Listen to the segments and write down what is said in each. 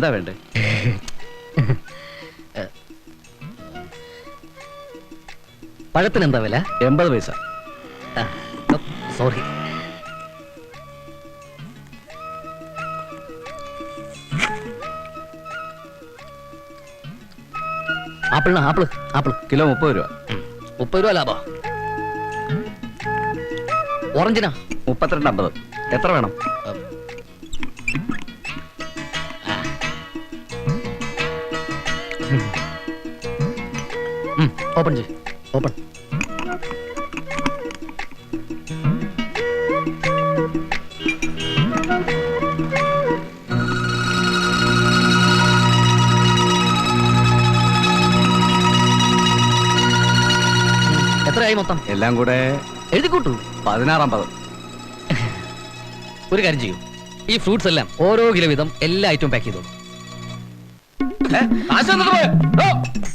എന്താ വേണ്ടേ? പഴത്തിന് എന്താ വില? എൺപത് പൈസ. സോറി. ആപ്പിളിന് ആപ്പിൾ ആപ്പിൾ. കിലോ മുപ്പത് രൂപ. മുപ്പത് രൂപ ലാഭം. ഓറഞ്ചിനാ? മുപ്പത്തിരണ്ട് അമ്പത്. എത്ര വേണം? ഓപ്പൺ ചെയ് ഓപ്പൺ. എത്രയായി മൊത്തം? എല്ലാം കൂടെ എഴുതി പതിനാറാം പദം. ഒരു കാര്യം ചെയ്യൂ. ഈ ഫ്രൂട്ട്സ് എല്ലാം ഓരോ കിലോ വീതം എല്ലാ ഐറ്റവും പാക്ക് ചെയ്തോളൂ.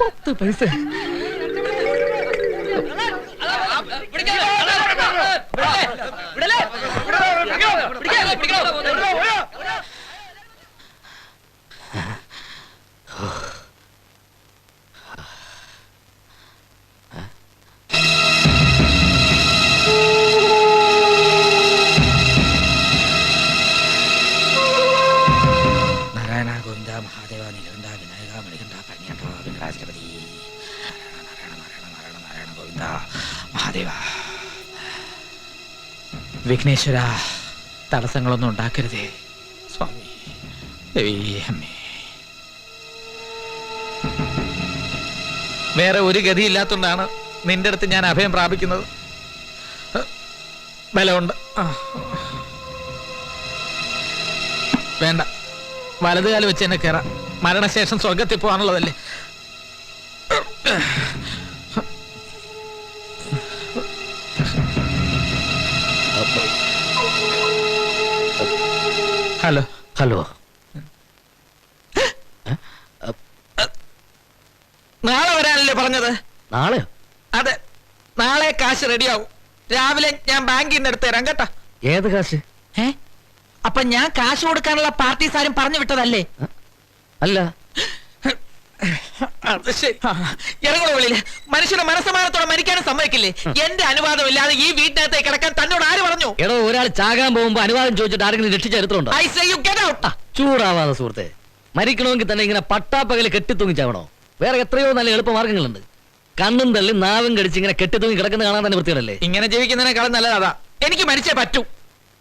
പത്ത് പൈസ. നാരായണ ഗോവിന്ദ മഹാദേവ വിഘ്നേശ്വര തടസ്സങ്ങളൊന്നും ഉണ്ടാക്കരുതേ സ്വാമി ദേവി വേറെ ഒരു ഗതിയില്ലാത്തതുകൊണ്ടാണ് നിന്റെ അടുത്ത് ഞാൻ അഭയം പ്രാപിക്കുന്നത് ബലമുണ്ട്. വേണ്ട വലതുകാലം വെച്ച് എന്നെ കയറാം മരണശേഷം സ്വർഗത്തിൽ പോകാനുള്ളതല്ലേ ഹലോ. ഹലോ. നാളെ വരാനല്ലേ പറഞ്ഞത്? നാളെ? അതെ. നാളെ കാശ് റെഡിയാവും. രാവിലെ ഞാൻ ബാങ്കിൽ നിന്ന് എടുത്ത് തരാം കേട്ടാ. ഏത് കാശ്? ഏ? അപ്പൊ ഞാൻ കാശ് കൊടുക്കാനുള്ള പാർട്ടീസ് ആരും പറഞ്ഞു വിട്ടതല്ലേ? അല്ല. അത് ശരി ഇറങ്ങണോ മനുഷ്യനെ മനസ്സമാനത്തോടെ മരിക്കാനും സമ്മതിക്കില്ലേ? എന്റെ അനുവാദം ഇല്ലാതെ ഈ വീട്ടിനകത്ത് കിടക്കാൻ തന്നോട് ആര് പറഞ്ഞു? എടോ ഒരാൾ ചാകാൻ പോകുമ്പോ അനുവാദം ചോദിച്ചിട്ട് ആരെങ്കിലും രക്ഷിച്ചെടുത്തോണ്ടോ I say you get out ചൂടാവാതെ സുഹൃത്തെ മരിക്കണമെങ്കിൽ തന്നെ ഇങ്ങനെ പട്ടാപ്പകൽ കെട്ടിത്തൂങ്ങി ചാവണോ? വേറെ എത്രയോ നല്ല എളുപ്പമാർഗങ്ങളുണ്ട് കണ്ണും തള്ളി നാവും കടിച്ച് ഇങ്ങനെ കെട്ടിത്തൂങ്ങി കിടക്കുന്ന കാണാൻ തന്നെ വൃത്തിയല്ലേ ഇങ്ങനെ ജീവിക്കുന്നതിനേക്കാളും നല്ലത് എനിക്ക് മരിച്ചേ പറ്റൂ.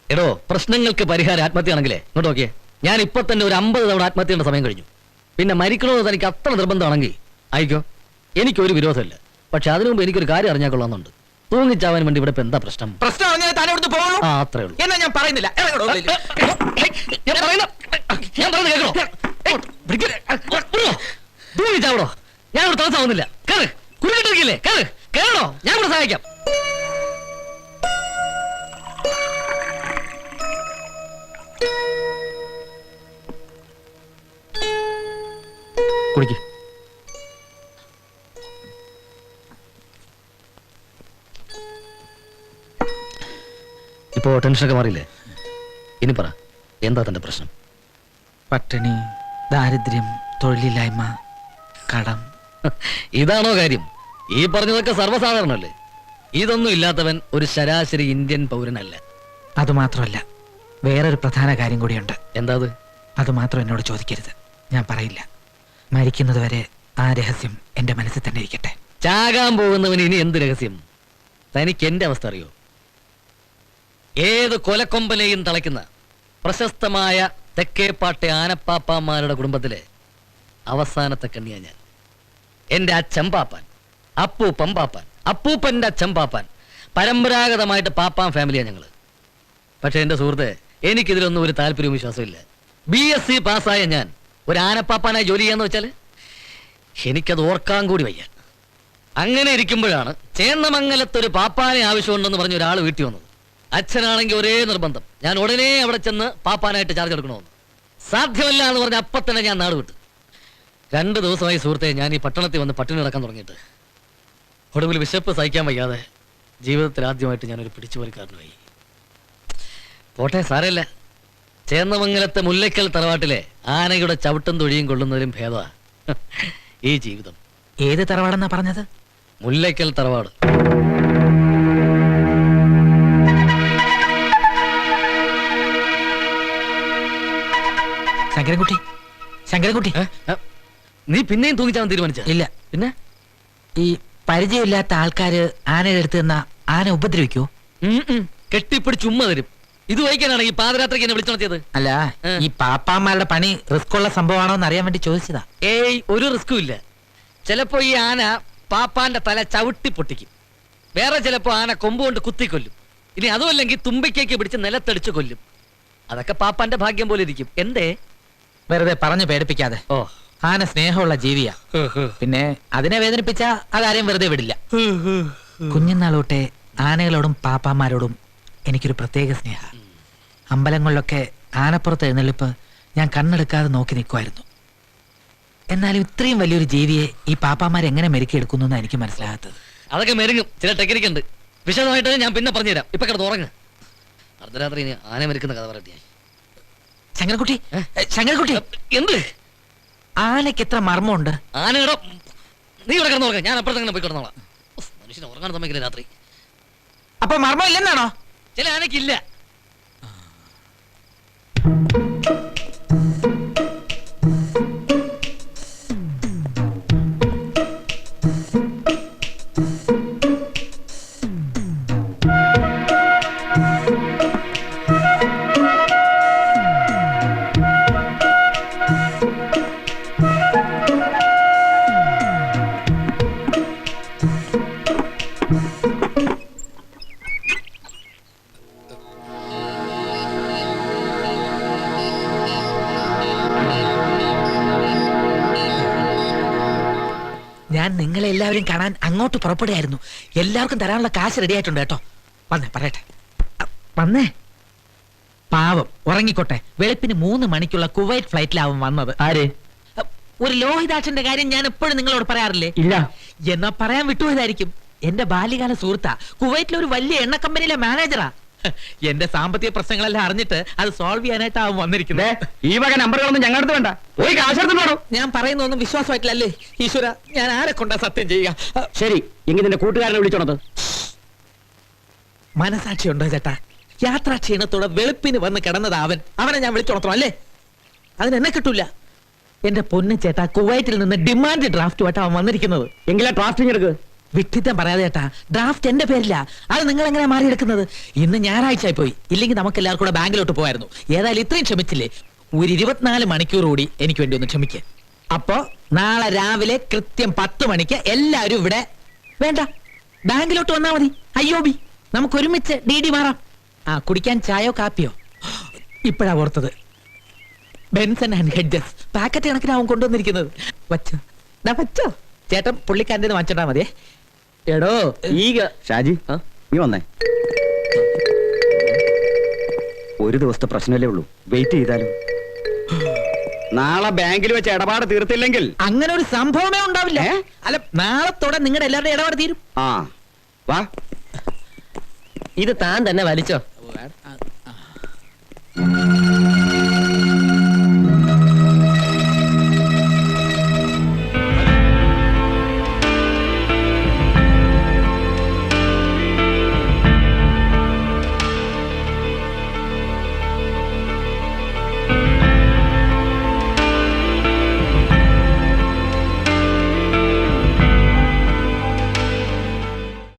എടോ പ്രശ്നങ്ങൾക്ക് പരിഹാരം ആത്മഹത്യയാണെങ്കിലേ. ഇങ്ങോട്ട് നോക്കിയേ. ഞാൻ ഇപ്പൊ തന്നെ ഒരു അമ്പത് തവണ ആത്മഹത്യയുടെ സമയം കഴിഞ്ഞു. പിന്നെ മരിക്കണമെന്ന് തനിക്ക് അത്ര നിർബന്ധമാണെങ്കിൽ ആയിക്കോ എനിക്കൊരു വിരോധമില്ല. പക്ഷെ അതിനു മുമ്പ് എനിക്കൊരു കാര്യം അറിഞ്ഞാൽ കൊള്ളാമെന്നുണ്ട്. തൂങ്ങിച്ചാവാൻ വേണ്ടി ഇവിടെ ഇപ്പൊ എന്താ പ്രശ്നം? പ്രശ്നം തൂങ്ങിച്ചാവണോ താൻ ഇവിടുന്ന് പോകുള്ളൂ ആ അത്രേ ഉള്ളൂ. എന്നാ ഞാൻ പറയുന്നില്ല. ഞാൻ പറയുന്ന. ഞാൻ പറയുന്നത് കേൾക്കണോ. തൂങ്ങിച്ചാവടോ ഞാൻ ഇവിടെ കേറ്. കുരുക്കിട്ടിരിക്കില്ലേ? കേറ്. കേറണോ? ഞാൻ ഇവിടെ സഹായിക്കാം. കുടിക്ക്. ഇപ്പോ ടെൻഷനൊക്കെ മാറിയില്ലേ? ഇനി പറ എന്താ തന്റെ പ്രശ്നം? പട്ടിണി ദാരിദ്ര്യം തൊഴിലില്ലായ്മ കടം. ഇതാണോ കാര്യം? ഈ പറഞ്ഞതൊക്കെ സർവസാധാരണല്ലേ? ഇതൊന്നും ഇല്ലാത്തവൻ ഒരു ശരാശരി ഇന്ത്യൻ പൗരനല്ല. അതുമാത്രമല്ല വേറൊരു പ്രധാന കാര്യം കൂടിയുണ്ട്. എന്താ അത്? അത് മാത്രം എന്നോട് ചോദിക്കരുത്. ഞാൻ പറയില്ല. മരിക്കുന്നത് വരെ ആ രഹസ്യം എന്റെ മനസ്സിൽ തന്നെ ഇരിക്കട്ടെ. ചാകാൻ പോകുന്നവന് ഇനി എന്ത് രഹസ്യം? തനിക്ക് എന്റെ അവസ്ഥ അറിയോ? ഏത് കൊലക്കൊമ്പനെയും തളയ്ക്കുന്ന പ്രശസ്തമായ തെക്കേപ്പാട്ടെ ആനപ്പാപ്പാമാരുടെ കുടുംബത്തിലെ അവസാനത്തെ കണ്ണിയാ ഞാൻ. എന്റെ അച്ഛൻ പാപ്പാൻ അപ്പൂപ്പൻ പാപ്പാൻ അപ്പൂപ്പന്റെ അച്ഛൻ പാപ്പാൻ പരമ്പരാഗതമായിട്ട് പാപ്പാൻ ഫാമിലിയാണ് ഞങ്ങൾ. പക്ഷെ എന്റെ സുഹൃത്തെ എനിക്കിതിലൊന്നും ഒരു താല്പര്യവും വിശ്വാസമില്ല ബി എസ് സി പാസ്സായ ഞാൻ ഒരു ആനപ്പാപ്പാനായി ജോലി ചെയ്യാന്ന് വെച്ചാൽ എനിക്കത് ഓർക്കാൻ കൂടി വയ്യ. അങ്ങനെ ഇരിക്കുമ്പോഴാണ് ചേന്നമംഗലത്തൊരു പാപ്പാനെ ആവശ്യമുണ്ടെന്ന് പറഞ്ഞ ഒരാൾ വീട്ടിൽ വന്നത്. അച്ഛനാണെങ്കിൽ ഒരേ നിർബന്ധം. ഞാൻ ഉടനെ അവിടെ ചെന്ന് പാപ്പാനായിട്ട് ചാർജ് എടുക്കണമെന്ന്. സാധ്യമല്ല എന്ന് പറഞ്ഞ അപ്പം തന്നെ ഞാൻ നാട് വിട്ടു. രണ്ട് ദിവസമായി സുഹൃത്തെ ഞാൻ ഈ പട്ടണത്തിൽ വന്ന് പട്ടിണി നടക്കാൻ തുടങ്ങിയിട്ട്. ഒടുവിൽ വിശപ്പ് സഹിക്കാൻ വയ്യാതെ ജീവിതത്തിൽ ആദ്യമായിട്ട് ഞാനൊരു പിടിച്ചുപോലിക്കാരനായി പോട്ടെ സാരമില്ല. ചേന്നമംഗലത്തെ മുല്ലക്കൽ തറവാട്ടിലെ ആനയുടെ ചവിട്ടും തൊഴിയും കൊള്ളുന്നതിലും ഭേദമാ. ഈ ജീവിതം. ഏത് തറവാടെന്നാ പറഞ്ഞത്? മുല്ലയ്ക്കൽ തറവാട്. ശങ്കരൻകുട്ടി ശങ്കരൻകുട്ടി. ഏ? ഏ? നീ പിന്നെയും തൂങ്ങിച്ചാൻ തീരുമാനിച്ച? ഇല്ല. പിന്നെ? ഈ പരിചയമില്ലാത്ത ആൾക്കാര് ആനയുടെ അടുത്ത് നിന്ന ആന ഉപദ്രവിക്കോ. കെട്ടിപ്പിടിച്ച് ഉമ്മ തരും. ഇത് വഹിക്കാനാണ് ഈ പാതിരാത്രിക്ക് എന്നെ വിളിച്ചു നടത്തിയത്. അല്ല ഏ. ഈ പാപ്പാമാരുടെ പണി റിസ്ക് ഉള്ള സംഭവമാണോ എന്ന് അറിയാൻ വേണ്ടി ചോദിച്ചതാ. ഏയ് ഒരു റിസ്കും ഇല്ല. ചിലപ്പോ ഈ ആന പാപ്പാന്റെ തല ചവിട്ടി പൊട്ടിക്കും. വേറെ ചിലപ്പോ ആന കൊമ്പുകൊണ്ട് കുത്തിക്കൊല്ലും. ഇനി അതുമല്ലെങ്കിൽ തുമ്പിക്കേക്ക് പിടിച്ച് നിലത്തടിച്ചു കൊല്ലും. അതൊക്കെ പാപ്പാന്റെ ഭാഗ്യം പോലെ ഇരിക്കും. എന്തേ? വെറുതെ പറഞ്ഞു പേടിപ്പിക്കാതെ. ഓ. ആന സ്നേഹമുള്ള ജീവിയാ. പിന്നെ അതിനെ വേദനിപ്പിച്ച അതാരെയും വെറുതെ വിടില്ല. കുഞ്ഞുനാളോട്ടെ ആനകളോടും പാപ്പാമാരോടും എനിക്കൊരു പ്രത്യേക സ്നേഹ. അമ്പലങ്ങളിലൊക്കെ ആനപ്പുറത്ത് എഴുന്നള്ളിപ്പ് ഞാൻ കണ്ണെടുക്കാതെ നോക്കി നിൽക്കുമായിരുന്നു എന്നാലും ഇത്രയും വലിയൊരു ജീവിയെ ഈ പാപ്പാമാർ എങ്ങനെ മെരുക്കിയെടുക്കുന്നു എന്ന് എനിക്ക് മനസ്സിലാകാത്തത്. അതൊക്കെ മെരുങ്ങും. ചില ടെക്നിക്ക് ഉണ്ട്. വിശദമായിട്ട് ഞാൻ പിന്നെ പറഞ്ഞുതരാം. ഇപ്പൊ കിടന്ന് ഉറങ്ങ്. അർദ്ധരാത്രി ഇനി ആന മെരുക്കുന്ന കഥ പറയട്ടെ ഞാൻ. ശങ്കരക്കുട്ടി ഏ, ശങ്കരൻകുട്ടി. എന്ത്? ആനയ്ക്ക് എത്ര മർമ്മമുണ്ട്? ആനയുടെ നീ ഇവിടെ കിടന്ന് ഉറങ്ങ. ഞാൻ അപ്പുറത്ത് അങ്ങനെ പോയി കിടന്നോളാം. ഉഫ്, മനുഷ്യനെ ഉറങ്ങാൻ സമ്മതിക്കില്ല രാത്രി? അപ്പൊ മർമ്മം ഇല്ലെന്നാണോ ചില ആനയ്ക്കില്ല. ഞാൻ നിങ്ങളെ എല്ലാവരും കാണാൻ അങ്ങോട്ട് പുറപ്പെടുകയായിരുന്നു. എല്ലാവർക്കും തരാനുള്ള കാശ് റെഡി ആയിട്ടുണ്ട് കേട്ടോ. വന്നേ പറയട്ടെ. വന്നേ. പാവം ഉറങ്ങിക്കോട്ടെ. വെളുപ്പിന് മൂന്ന് മണിക്കുള്ള കുവൈറ്റ് ഫ്ലൈറ്റിലാവും വന്നത്. ആര്? ഒരു ലോഹിതാക്ഷന്റെ കാര്യം ഞാൻ എപ്പോഴും നിങ്ങളോട് പറയാറില്ലേ? ഇല്ല. എന്നാ പറയാൻ വിട്ടുപോയതായിരിക്കും. എന്റെ ബാല്യകാല സുഹൃത്താ കുവൈറ്റിലെ ഒരു വലിയ എണ്ണ കമ്പനിയിലെ മാനേജറാ എന്റെ സാമ്പത്തിക പ്രശ്നങ്ങളെല്ലാം അറിഞ്ഞിട്ട് അത് സോൾവ് ചെയ്യാനായിട്ടാവും വന്നിരിക്കുന്നത്. ഈ വക നമ്പറുകളൊന്നും ഞങ്ങളുടെ വേണ്ട. പോയി കാശെടുത്തിട്ടോ ഞാൻ പറയുന്നൊന്നും വിശ്വാസമായിട്ടില്ലല്ലേ? ഈശ്വര ഞാൻ ആരെ കൊണ്ടാ സത്യം ചെയ്യുക? ശരി എങ്കിൽ നിന്റെ കൂട്ടുകാരനെ വിളിച്ചോണത്. മനസാക്ഷി ഉണ്ടോ ചേട്ടാ? യാത്രാ ക്ഷീണത്തോടെ വെളുപ്പിന് വന്ന് കിടന്നത് അവൻ. അവനെ ഞാൻ വിളിച്ചോണത്തോ അല്ലേ? അതിന് എന്നെ കിട്ടൂല. എന്റെ പൊന്നു ചേട്ടാ കുവൈറ്റിൽ നിന്ന് ഡിമാൻഡ് ഡ്രാഫ്റ്റുമായിട്ട് അവൻ വന്നിരിക്കുന്നത്. എങ്കിലാ ഡ്രാഫ്റ്റിംഗ് എടുക്ക്. വിട്ടിത്തം പറയാതെ ചേട്ടാ ഡ്രാഫ്റ്റ് എന്റെ പേരില്ല അത് നിങ്ങൾ എങ്ങനെ മാറിയെടുക്കുന്നത്? ഇന്ന് ഞായറാഴ്ച ആയി പോയി. ഇല്ലെങ്കിൽ നമുക്ക് എല്ലാവർക്കും കൂടെ ബാങ്കിലോട്ട് പോയായിരുന്നു ഏതായാലും ഇത്രയും ക്ഷമിച്ചില്ലേ? ഒരു ഇരുപത്തിനാല് മണിക്കൂർ കൂടി എനിക്ക് വേണ്ടി ഒന്ന് ക്ഷമിക്ക. അപ്പോ നാളെ രാവിലെ കൃത്യം പത്ത് മണിക്ക് എല്ലാവരും ഇവിടെ വേണ്ട. ബാങ്കിലോട്ട് വന്നാ മതി. അയ്യോ ബി നമുക്ക് ഒരുമിച്ച് ഡി ഡി മാറാം. ആ കുടിക്കാൻ ചായയോ കാപ്പിയോ? ഇപ്പോഴാ ഓർത്തത്. ബെൻസൺ ആൻഡ് ഹെഡ്ജസ് പാക്കറ്റ് കണക്കിനാവും കൊണ്ടുവന്നിരിക്കുന്നത്. വച്ചോ. ചേട്ടൻ പുള്ളിക്കാരന്റെ വാങ്ങിച്ചോണ്ടാ മതിയേ. എടോ ഈഗ ഷാജി നീ വന്നേ. ഒരു ദിവസത്തെ പ്രശ്നമല്ലേ ഉള്ളൂ. വെയിറ്റ് ചെയ്താലും. നാളെ ബാങ്കിൽ വെച്ച് ഇടപാട് തീർത്തില്ലെങ്കിൽ അങ്ങനെ ഒരു സംഭവമേ ഉണ്ടാവില്ല. ഏ? അല്ല നാളത്തോടെ നിങ്ങളുടെ എല്ലാവരുടെയും ഇടപാട് തീരും. ആ വാ. ഇത് താൻ തന്നെ വലിച്ചോ.